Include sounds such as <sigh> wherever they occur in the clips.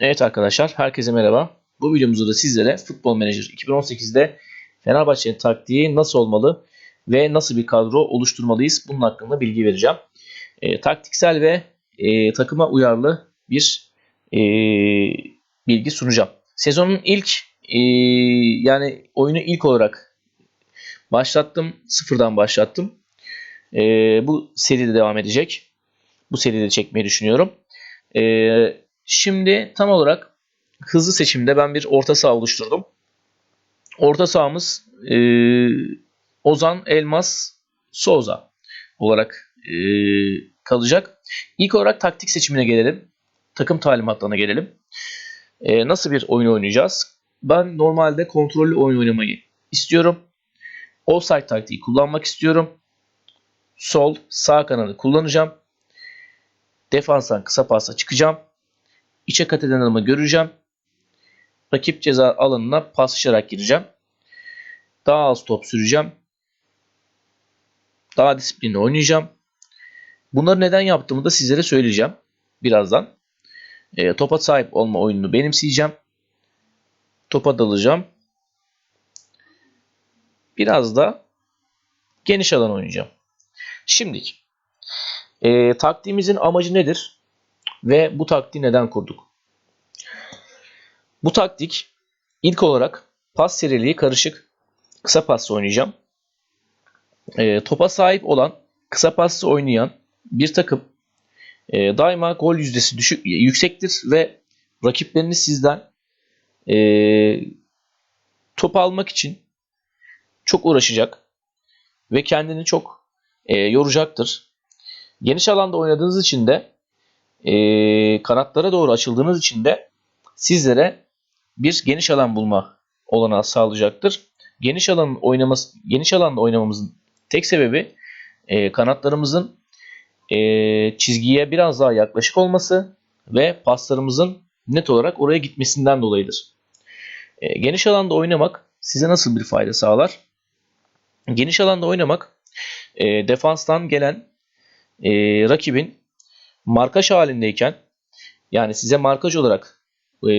Evet arkadaşlar herkese merhaba. Bu videomuzda da sizlere Futbol Manager 2018'de Fenerbahçe'nin taktiği nasıl olmalı ve nasıl bir kadro oluşturmalıyız bunun hakkında bilgi vereceğim. E, taktiksel ve e, takıma uyarlı bir e, bilgi sunacağım. Sezonun ilk e, yani oyunu ilk olarak başlattım. Sıfırdan başlattım. E, bu seride devam edecek. Bu seride çekmeyi düşünüyorum. E, Şimdi tam olarak hızlı seçimde ben bir orta saha oluşturdum. Orta sahamız e, Ozan, Elmas, Souza olarak e, kalacak. İlk olarak taktik seçimine gelelim. Takım talimatlarına gelelim. E, nasıl bir oyun oynayacağız? Ben normalde kontrollü oyun oynamayı istiyorum. Offside taktiği kullanmak istiyorum. Sol, sağ kanadı kullanacağım. Defanstan kısa pasla çıkacağım. İçe kat eden adamı göreceğim. Rakip ceza alanına paslaşarak gireceğim. Daha az top süreceğim. Daha disiplinli oynayacağım. Bunları neden yaptığımı da sizlere söyleyeceğim. Birazdan. E, topa sahip olma oyununu benimseyeceğim. Topa dalacağım. Biraz da geniş alan oynayacağım. Şimdi e, taktiğimizin amacı nedir? Ve bu taktiği neden kurduk? Bu taktik ilk olarak pas seriliği karışık kısa pasla oynayacağım. E, topa sahip olan kısa pasla oynayan bir takım e, daima gol yüzdesi düşük yüksektir ve rakiplerini sizden e, top almak için çok uğraşacak ve kendini çok e, yoracaktır. Geniş alanda oynadığınız için de e, kanatlara doğru açıldığınız için de sizlere bir geniş alan bulma olanağı sağlayacaktır. Geniş alan oynaması, geniş alanda oynamamızın tek sebebi e, kanatlarımızın e, çizgiye biraz daha yaklaşık olması ve paslarımızın net olarak oraya gitmesinden dolayıdır. E, geniş alanda oynamak size nasıl bir fayda sağlar? Geniş alanda oynamak e, defanstan gelen e, rakibin markaj halindeyken yani size markaj olarak e,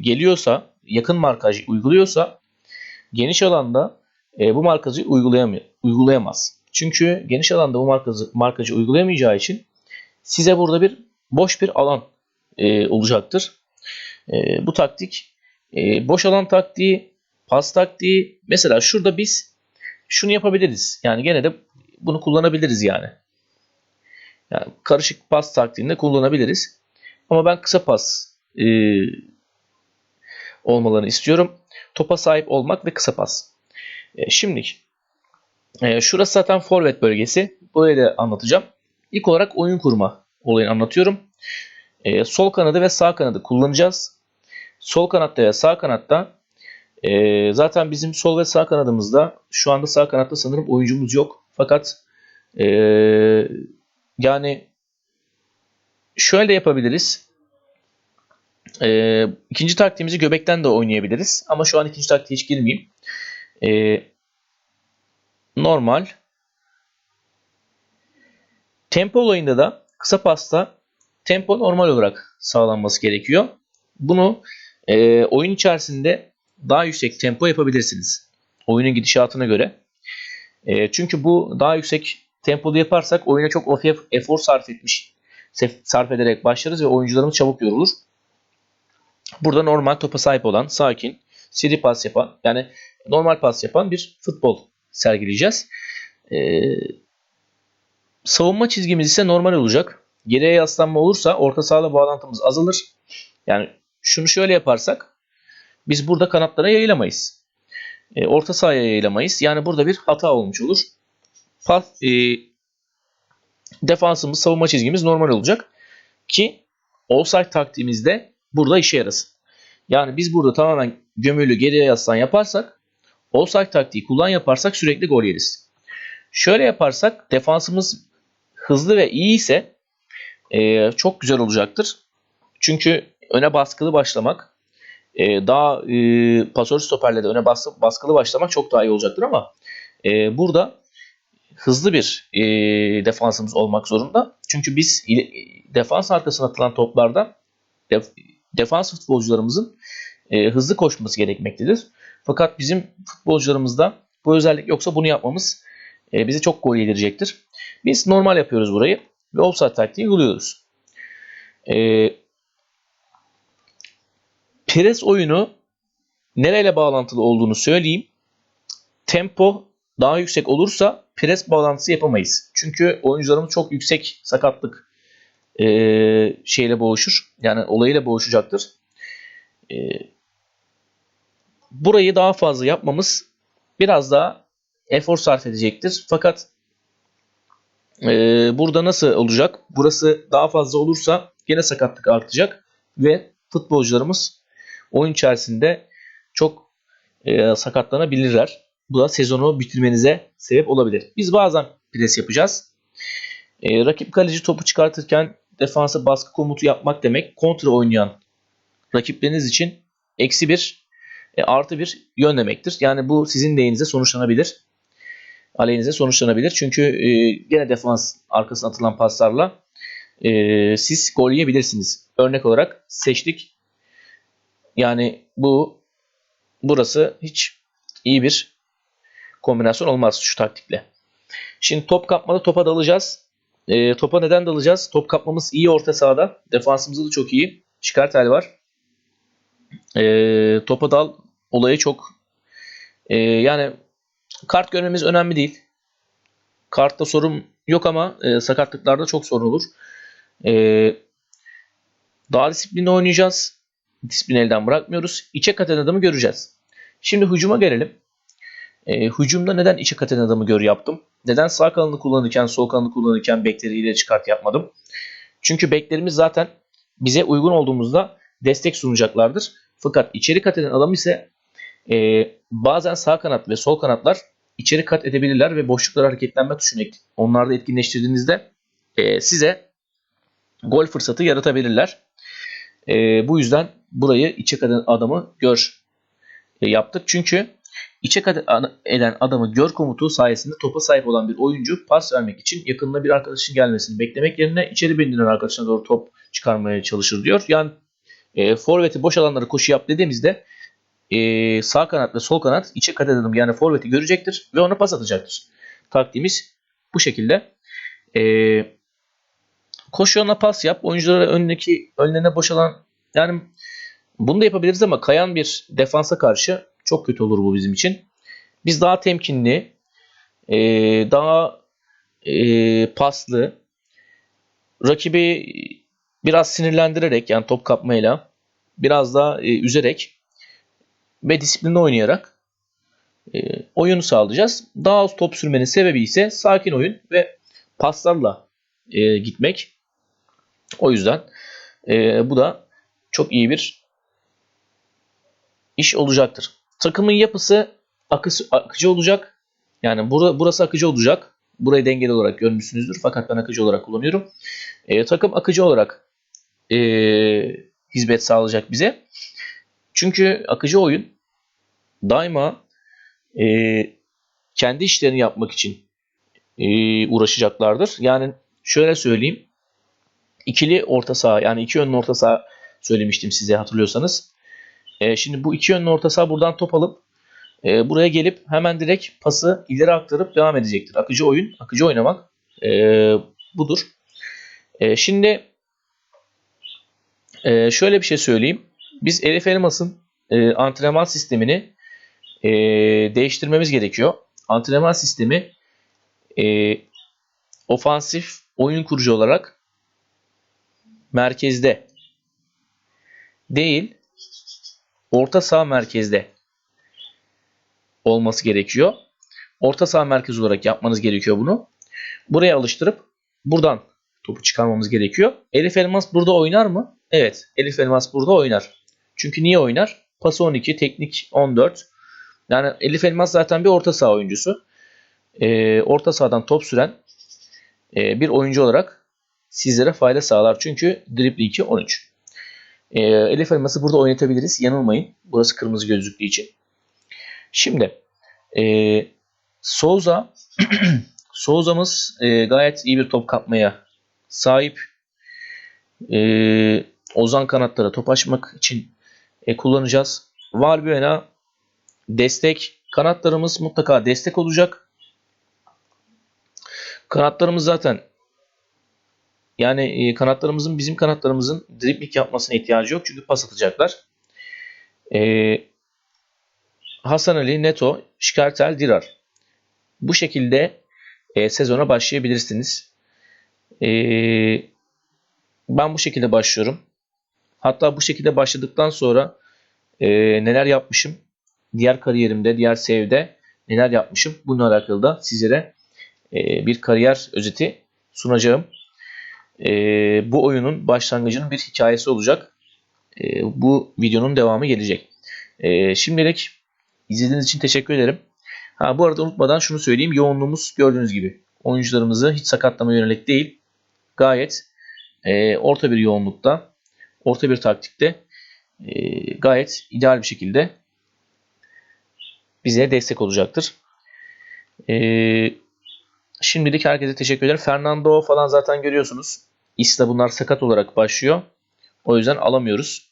geliyorsa yakın markaj uyguluyorsa geniş alanda e, bu markajı uygulayamaz. Çünkü geniş alanda bu markajı, markajı uygulayamayacağı için size burada bir boş bir alan e, olacaktır. E, bu taktik e, boş alan taktiği, pas taktiği mesela şurada biz şunu yapabiliriz. Yani gene de bunu kullanabiliriz yani. Yani karışık pas taktiğinde kullanabiliriz. Ama ben kısa pas e, olmalarını istiyorum. Topa sahip olmak ve kısa pas. E, şimdi e, şurası zaten forvet bölgesi. Burayı da anlatacağım. İlk olarak oyun kurma olayını anlatıyorum. E, sol kanadı ve sağ kanadı kullanacağız. Sol kanatta ve sağ kanatta e, zaten bizim sol ve sağ kanadımızda şu anda sağ kanatta sanırım oyuncumuz yok. Fakat e, yani şöyle yapabiliriz. Ee, ikinci taktiğimizi göbekten de oynayabiliriz. Ama şu an ikinci taktiğe hiç girmeyeyim. Ee, normal. Tempo olayında da kısa pasta tempo normal olarak sağlanması gerekiyor. Bunu e, oyun içerisinde daha yüksek tempo yapabilirsiniz. Oyunun gidişatına göre. E, çünkü bu daha yüksek tempolu yaparsak oyuna çok efor sarf etmiş sarf ederek başlarız ve oyuncularımız çabuk yorulur. Burada normal topa sahip olan, sakin, seri pas yapan, yani normal pas yapan bir futbol sergileyeceğiz. Ee, savunma çizgimiz ise normal olacak. Geriye yaslanma olursa orta sahayla bağlantımız azalır. Yani şunu şöyle yaparsak biz burada kanatlara yayılamayız. E, orta sahaya yayılamayız. Yani burada bir hata olmuş olur pas, e, defansımız, savunma çizgimiz normal olacak. Ki offside taktiğimizde burada işe yarasın. Yani biz burada tamamen gömülü geriye yaslan yaparsak offside taktiği kullan yaparsak sürekli gol yeriz. Şöyle yaparsak defansımız hızlı ve iyi ise e, çok güzel olacaktır. Çünkü öne baskılı başlamak e, daha e, pasör stoperle de öne baskılı başlamak çok daha iyi olacaktır ama e, burada hızlı bir e, defansımız olmak zorunda. Çünkü biz defans arkasına atılan toplarda def, defans futbolcularımızın e, hızlı koşması gerekmektedir. Fakat bizim futbolcularımızda bu özellik yoksa bunu yapmamız e, bize çok gol yedirecektir. Biz normal yapıyoruz burayı ve offside taktiği uyguluyoruz. E, pres oyunu nereyle bağlantılı olduğunu söyleyeyim. Tempo daha yüksek olursa pres bağlantısı yapamayız. Çünkü oyuncularımız çok yüksek sakatlık e, şeyle boğuşur. Yani olayıyla boğuşacaktır. E, burayı daha fazla yapmamız biraz daha efor sarf edecektir. Fakat e, burada nasıl olacak? Burası daha fazla olursa gene sakatlık artacak ve futbolcularımız oyun içerisinde çok e, sakatlanabilirler. Bu da sezonu bitirmenize sebep olabilir. Biz bazen pres yapacağız. E, rakip kaleci topu çıkartırken defansa baskı komutu yapmak demek kontra oynayan rakipleriniz için eksi bir e, artı bir yön demektir. Yani bu sizin lehinize sonuçlanabilir. Aleyhinize sonuçlanabilir. Çünkü e, gene defans arkasına atılan paslarla e, siz gol yiyebilirsiniz. Örnek olarak seçtik. Yani bu burası hiç iyi bir kombinasyon olmaz şu taktikle. Şimdi top kapmada topa dalacağız. E, topa neden dalacağız? Top kapmamız iyi orta sahada. Defansımızda da çok iyi. Şikartel var. E, topa dal olayı çok e, yani kart görmemiz önemli değil. Kartta sorun yok ama e, sakatlıklarda çok sorun olur. E, daha disiplinli oynayacağız. Disiplin elden bırakmıyoruz. İçe katen adamı göreceğiz. Şimdi hücuma gelelim. E, hücumda neden içe katen adamı gör yaptım? Neden sağ kanını kullanırken, sol kanını kullanırken bekleri çıkart yapmadım? Çünkü beklerimiz zaten bize uygun olduğumuzda destek sunacaklardır. Fakat içeri kat eden adam ise e, bazen sağ kanat ve sol kanatlar içeri kat edebilirler ve boşluklar hareketlenme tuşunu onlarda etkinleştirdiğinizde e, size gol fırsatı yaratabilirler. E, bu yüzden burayı içe kat eden adamı gör e, yaptık. Çünkü içe kat eden adamı gör komutu sayesinde topa sahip olan bir oyuncu pas vermek için yakınına bir arkadaşın gelmesini beklemek yerine içeri bindirilen arkadaşına doğru top çıkarmaya çalışır diyor. Yani e, forveti boş alanlara koşu yap dediğimizde e, sağ kanat ve sol kanat içe kat eden yani forveti görecektir ve ona pas atacaktır. Taktiğimiz bu şekilde. E, koşu yoluna pas yap. Oyunculara önündeki önlerine boş alan yani bunu da yapabiliriz ama kayan bir defansa karşı çok kötü olur bu bizim için. Biz daha temkinli, e, daha e, paslı, rakibi biraz sinirlendirerek yani top kapmayla biraz daha e, üzerek ve disiplinli oynayarak e, oyunu sağlayacağız. Daha az top sürmenin sebebi ise sakin oyun ve paslarla e, gitmek. O yüzden e, bu da çok iyi bir iş olacaktır. Takımın yapısı akısı, akıcı olacak. Yani bura, burası akıcı olacak. Burayı dengeli olarak görmüşsünüzdür. Fakat ben akıcı olarak kullanıyorum. E, takım akıcı olarak e, hizmet sağlayacak bize. Çünkü akıcı oyun daima e, kendi işlerini yapmak için e, uğraşacaklardır. Yani şöyle söyleyeyim. İkili orta saha yani iki yönlü orta saha söylemiştim size hatırlıyorsanız. E, şimdi bu iki yönlü orta saha buradan top alıp e, buraya gelip hemen direkt pası ileri aktarıp devam edecektir. Akıcı oyun, akıcı oynamak e, budur. E, şimdi e, şöyle bir şey söyleyeyim. Biz Elif Elmas'ın e, antrenman sistemini e, değiştirmemiz gerekiyor. Antrenman sistemi e, ofansif oyun kurucu olarak merkezde değil orta saha merkezde olması gerekiyor. Orta saha merkezi olarak yapmanız gerekiyor bunu. Buraya alıştırıp buradan topu çıkarmamız gerekiyor. Elif Elmas burada oynar mı? Evet. Elif Elmas burada oynar. Çünkü niye oynar? Pas 12, teknik 14. Yani Elif Elmas zaten bir orta saha oyuncusu. Ee, orta sahadan top süren e, bir oyuncu olarak sizlere fayda sağlar. Çünkü dribling'i 13. E, Elif Elmas'ı burada oynatabiliriz. Yanılmayın. Burası kırmızı gözlüklü için. Şimdi e, Souza <clears throat> Souza'mız e, gayet iyi bir top kapmaya sahip. E, Ozan kanatlara top açmak için e, kullanacağız. Valbuena destek. Kanatlarımız mutlaka destek olacak. Kanatlarımız zaten yani e, kanatlarımızın bizim kanatlarımızın dribling yapmasına ihtiyacı yok. Çünkü pas atacaklar. E, Hasan Ali, Neto, Şikartel, Dirar. Bu şekilde e, sezona başlayabilirsiniz. E, ben bu şekilde başlıyorum. Hatta bu şekilde başladıktan sonra e, neler yapmışım, diğer kariyerimde, diğer sevde neler yapmışım bununla alakalı da sizlere e, bir kariyer özeti sunacağım. E, bu oyunun başlangıcının bir hikayesi olacak. E, bu videonun devamı gelecek. E, şimdilik izlediğiniz için teşekkür ederim. Ha, bu arada unutmadan şunu söyleyeyim. Yoğunluğumuz gördüğünüz gibi oyuncularımızı hiç sakatlama yönelik değil. Gayet e, orta bir yoğunlukta, orta bir taktikte e, gayet ideal bir şekilde bize destek olacaktır. E, şimdilik herkese teşekkür ederim. Fernando falan zaten görüyorsunuz. Isla bunlar sakat olarak başlıyor. O yüzden alamıyoruz.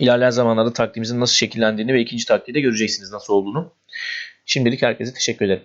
İlerleyen zamanlarda taktiğimizin nasıl şekillendiğini ve ikinci taktiği de göreceksiniz nasıl olduğunu. Şimdilik herkese teşekkür ederim.